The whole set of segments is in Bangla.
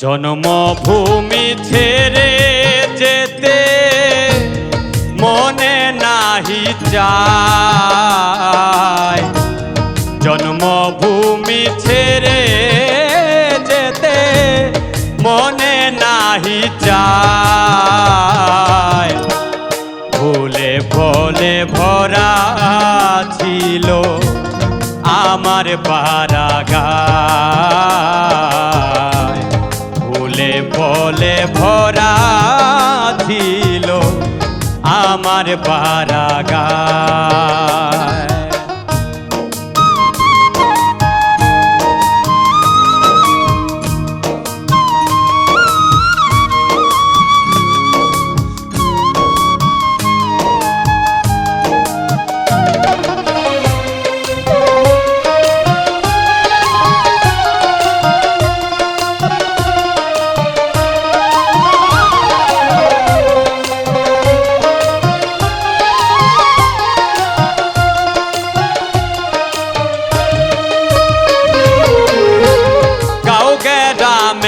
জন্মভূমি ছেড়ে যেতে মনে নাহি যায় জন্মভূমি ছেড়ে যেতে মনে নাহি যায় ভুলে ফলে ভরা ছিল আমার বারাগায় আমার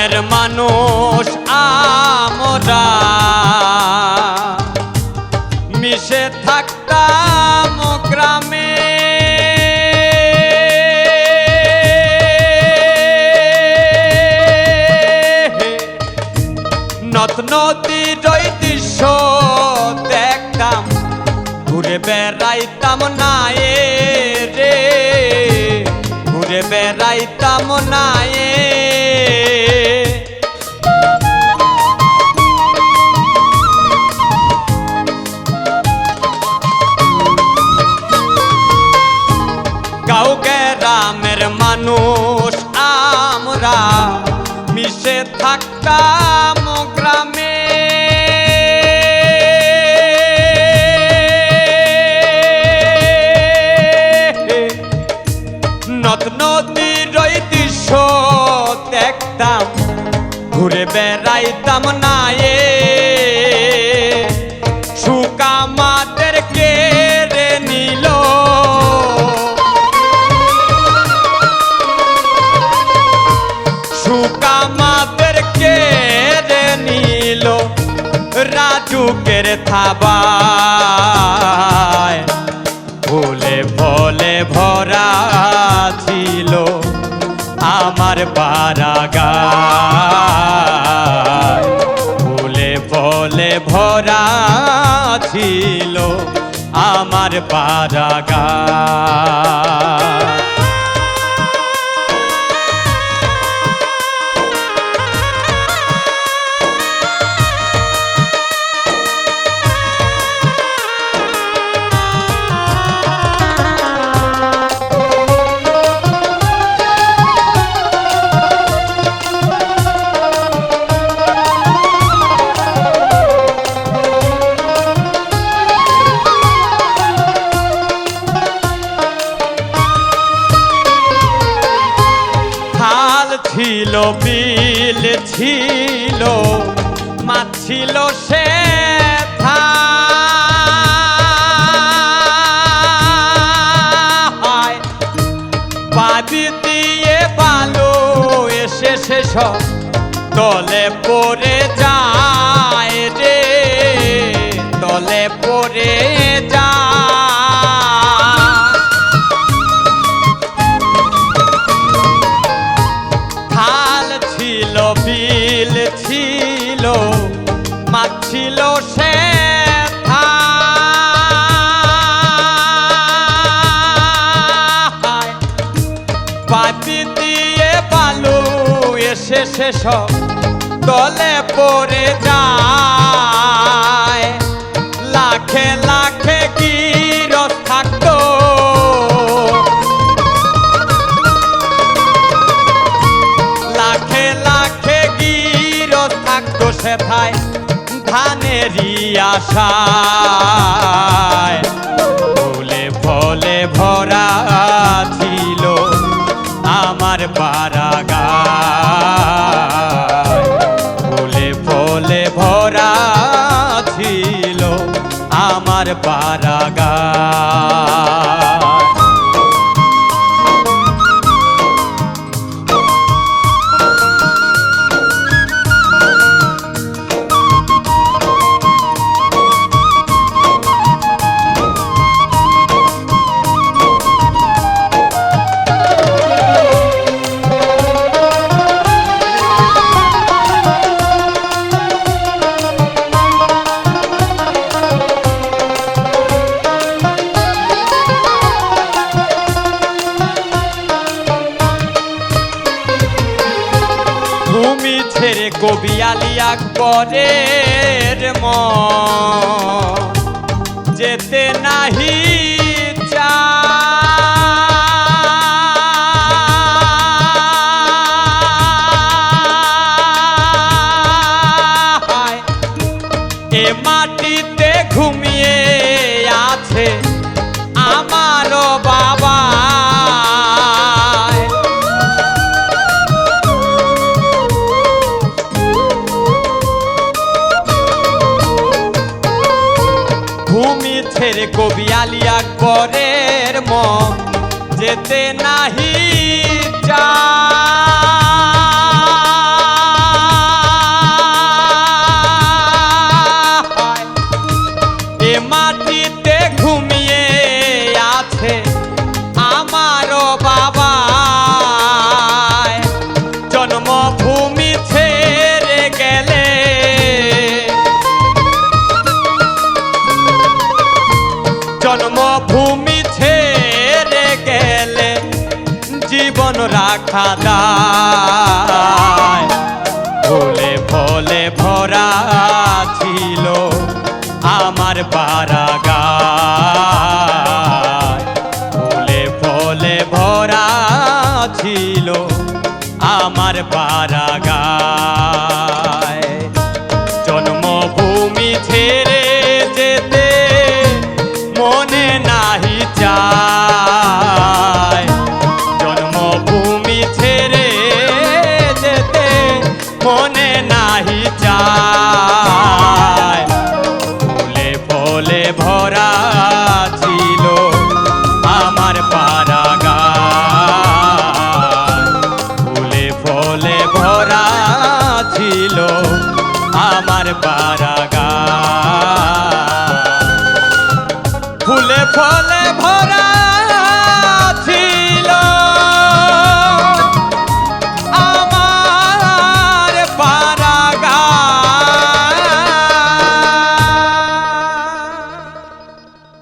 গ্রামের মানুষ আমরা। মিশে থাকতাম গ্রামে। নদীর ওই দৃশ্য দেখতাম, ঘুরে বেড়াইতাম না রে। ঘুরে বেড়াইতাম না মানুষ আমরা মিশে থাকতাম গ্রামে। নদ নদীর দৃশ্য দেখতাম ঘুরে বেড়াইতাম না এ রাজুকের থাবায়। ফুলে ফলে ভরা ছিল আমার বারাগায়। ফুলে ফলে ভরা ছিল আমার বারাগায়। বিল ছিল মাছ ছিল সে বাদি দিয়ে বালো এসে শেষ তলে পড়ে যায়। শেষ তলে পড়ে যায়। লাখে লাখে গিরস থাকতো। লাখে লাখে গির থাকতো সেথায় ধানেরই আশায়। ফলে ভরা ছিল আমার বারাগায় আমার আলী আকবরের মন যেতে নাহি চায় এ মাটিতে ঘুমিয়ে আছে আমারও বাবা। ভূমি ছেড়ে কবি আলী আকবরের মন যেতে নাহি চায়। জন্মভূমি ছেড়ে গেলে জীবন রাখা দায় ভোলে ভোলে ভরা ছিল আমার পারাগায় মনে ফুলে ফলে ভরা